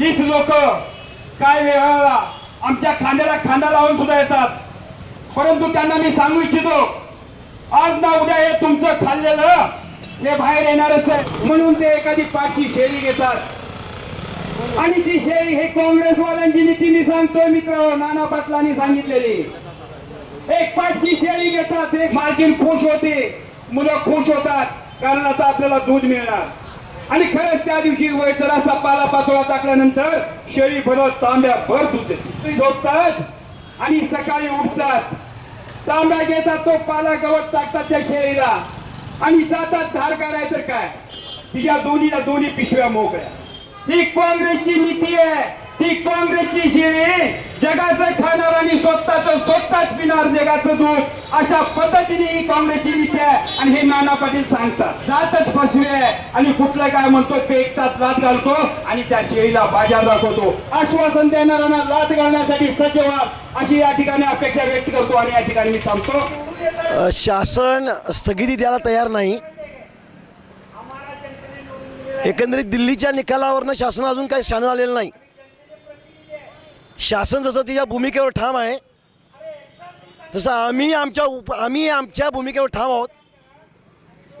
हीच लोक काय वेळाला आमच्या खांद्याला खांदा लावून सुद्धा येतात. परंतु त्यांना मी सांगू इच्छितो आज ना उद्या हे तुमचं खाल्लेलं हे बाहेर येणारच आहे. म्हणून ते एखादी पाचशी शेळी घेतात. आणि ती शेळी हे काँग्रेसवाल्यांची नीती मी सांगतोय मित्र नाना पाटलांनी सांगितलेली. एक पाचशी शेळी घेतात एक मालकीन खुश होते. मुलं खुश होतात कारण आता आपल्याला दूध मिळणार. आणि खरंच त्या दिवशी वय जरासा पाला पाचोळा टाकल्यानंतर शेळी भरत तांब्या भर धुते. झोपतात आणि सकाळी उठतात. तांब्या घेतात तो पाला गवत टाकतात त्या शेळीला. आणि जातात धार काढायचं काय? तिच्या दोन्हीला दोन्ही पिशव्या मोकळ्या. ही काँग्रेसची नीती आहे. ती काँग्रेसची शेळी. जगाचं खाणार आणि स्वतःच स्वतःच पिणार जगाचं दूध. अशा पद्धतीने ही काँग्रेसची नीती आहे. आणि हे नाना पाटील सांगतात. जातच फसवे. आहे आणि कुठलं काय म्हणतो पेकतात लात घालतो आणि त्या शेळीला बाजार दाखवतो. आश्वासन देणाऱ्यांना लात घालण्यासाठी सज्ज व्हा. अशी या ठिकाणी अपेक्षा व्यक्त करतो आणि या ठिकाणी मी थांबतो. शासन स्थगिती द्यायला तयार नाही. एकंदरीत दिल्लीच्या निकालावरनं शासन अजून काही शाण आलेलं नाही. शासन जसं तिच्या भूमिकेवर ठाम आहे जसं आम्ही आमच्या उप आम्ही आमच्या भूमिकेवर ठाम आहोत.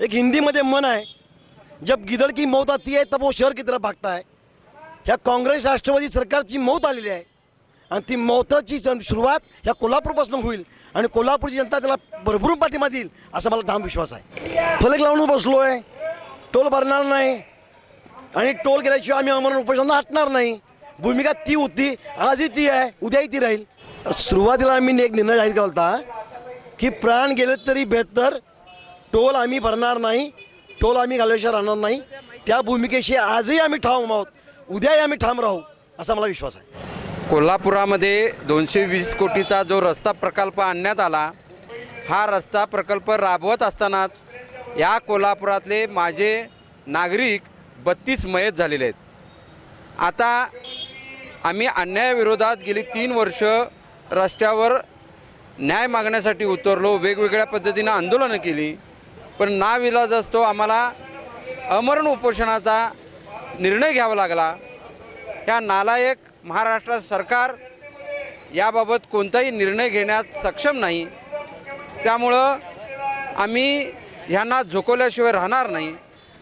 एक हिंदीमध्ये मन आहे जब गिदड़ की मौत आती है तब वो शहर की तरफ भागता है. ह्या काँग्रेस राष्ट्रवादी सरकारची मौत आलेली आहे आणि ती मौताची सुरुवात ह्या कोल्हापूरपासून होईल आणि कोल्हापूरची जनता त्याला भरभरून पाठिंबा देईल असा मला ठाम विश्वास आहे. फलक लावून बसलो आहे टोल भरणार नाही आणि टोल केल्याशिवाय आम्ही आम्हाला उपोषण हटणार नाही. भूमिका ती होती आजही ती आहे उद्याही ती राहील. सुरुवातीला आम्ही एक निर्णय जाहीर केला होता की प्राण गेले तरी बेहतर टोल आम्ही भरणार नाही टोल आम्ही घालल्याशिवाय राहणार नाही त्या भूमिकेशी आजही आम्ही ठाम आहोत उद्याही आम्ही ठाम राहू असा मला विश्वास आहे. कोल्हापुरामध्ये दोनशे वीस कोटीचा जो रस्ता प्रकल्प आणण्यात आला हा रस्ता प्रकल्प राबवत असतानाच या कोल्हापुरातले माझे नागरिक बत्तीस मयत झालेले आहेत. आता आम्ही अन्यायाविरोधात गेली तीन वर्ष रस्त्यावर न्याय मागण्यासाठी उतरलो वेगवेगळ्या पद्धतीनं आंदोलनं केली पण नाविलाज असतो आम्हाला अमरण उपोषणाचा निर्णय घ्यावा लागला. ह्या नालायक महाराष्ट्र सरकार याबाबत कोणताही निर्णय घेण्यात सक्षम नाही. त्यामुळं आम्ही ह्यांना झोकवल्याशिवाय राहणार नाही.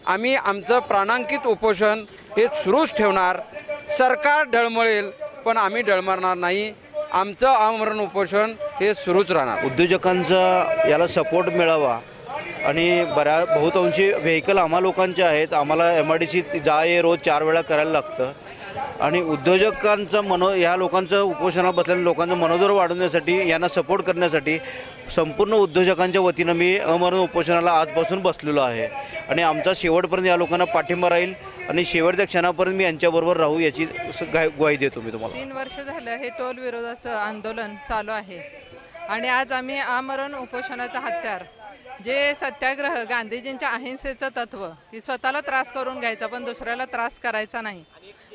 आम्ही आमचं प्राणांकित उपोषण हे सुरूच ठेवणार. सरकार ढळमळेल पण आम्ही ढळमळणार नाही. आमचं आमरण उपोषण हे सुरूच राहणार. उद्योजकांचा याला सपोर्ट मिळावा. आणि बऱ्या बहुतांशी व्हेकल आम्हा लोकांचे आहेत. आम्हाला एम आय डी सी जा ये रोज चार वेळा करायला लागतं. आणि उद्योजकांचं मनो ह्या लोकांचं उपोषणात बसलेल्या लोकांचं मनोदर वाढवण्यासाठी यांना सपोर्ट करण्यासाठी संपूर्ण उद्योजकांच्या वतीनं मी अमरण उपोषणाला आजपासून बसलेलो आहे. आणि आमचा शेवटपर्यंत या लोकांना पाठिंबा राहील आणि शेवटच्या क्षणापर्यंत मी यांच्याबरोबर राहू याची ग्वाही देतो मी तुम्हाला. तीन वर्ष झालं हे टोल विरोधाचं आंदोलन चालू आहे. आणि आज आम्ही आमरण उपोषणाचा हत्यार जे सत्याग्रह गांधीजींच्या अहिंसेचं तत्व की स्वतःला त्रास करून घ्यायचा पण दुसऱ्याला त्रास करायचा नाही.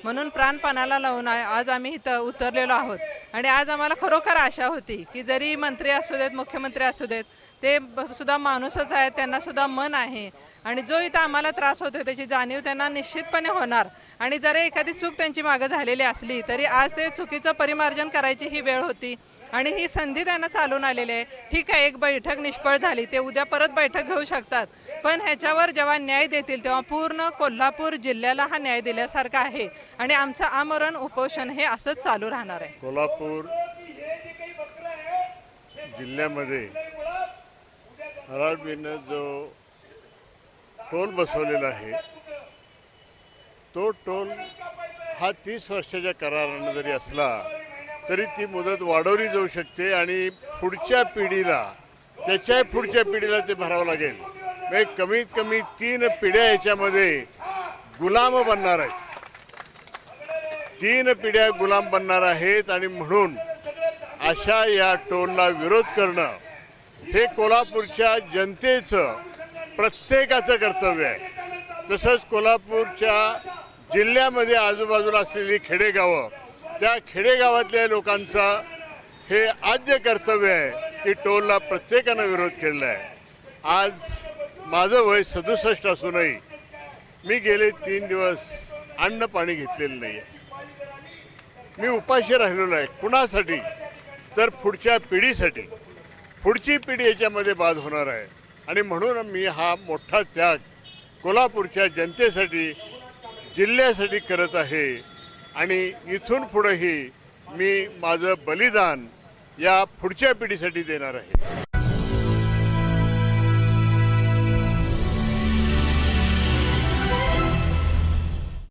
म्हणून प्राणपणाला लावून आज आम्ही इथं उतरलेलो आहोत. आणि आज आम्हाला खरोखर आशा होती की जरी मंत्री असू देत मुख्यमंत्री असू देत ते सुद्धा माणूसच आहेत त्यांना सुद्धा मन आहे. आणि जो इथं आम्हाला त्रास होतो त्याची जाणीव त्यांना निश्चितपणे होणार. आणि जर एखादी चूक त्यांची मागं झालेली असली तरी आज ते चुकीचं परिमार्जन करायची ही वेळ होती. आणि ही संधी त्यांना चालून आलेली आहे. ठीक आहे एक बैठक निष्फळ झाली ते उद्या परत बैठक घेऊ शकतात. पण ह्याच्यावर जेव्हा न्याय देतील तेव्हा पूर्ण कोल्हापूर जिल्ह्याला हा न्याय दिल्यासारखा आहे. आणि आमचं आमरण उपोषण हे असंच चालू राहणार आहे. कोल्हापूर जिल्ह्यामध्ये जो टोल बसवलेला आहे तो टोल हा तीस वर्षाच्या करारानं जरी असला तरी ती मुदत वाढवली जाऊ शकते आणि पुढच्या पिढीला त्याच्या पुढच्या पिढीला ते भरावं लागेल. म्हणजे कमीत कमी तीन पिढ्या याच्यामध्ये गुलाम बनणार आहेत. तीन पिढ्या गुलाम बनणार आहेत आणि म्हणून अशा या टोलला विरोध करणं हे कोल्हापूरच्या जनतेचं प्रत्येकाचं कर्तव्य आहे. तसंच कोल्हापूरच्या जिल्ह्यामध्ये आजूबाजूला असलेली खेडेगावं त्या खेडेगावातल्या लोकांचा हे आद्य कर्तव्य आहे की टोलला प्रत्येकानं विरोध केलेला आहे. आज माझं वय सदुसष्ट असूनही मी गेले तीन दिवस अन्न पाणी घेतलेलं नाही आहे मी उपाशी राहिलेलो आहे. कुणासाठी? तर पुढच्या पिढीसाठी. पुढची पिढी याच्यामध्ये बाद होणार आहे. आणि म्हणून मी हा मोठा त्याग कोल्हापूरच्या जनतेसाठी जिल्ह्यासाठी करत आहे. आणि इथून पुढेही मी माझं बलिदान या पुढच्या पिढीसाठी देणार आहे.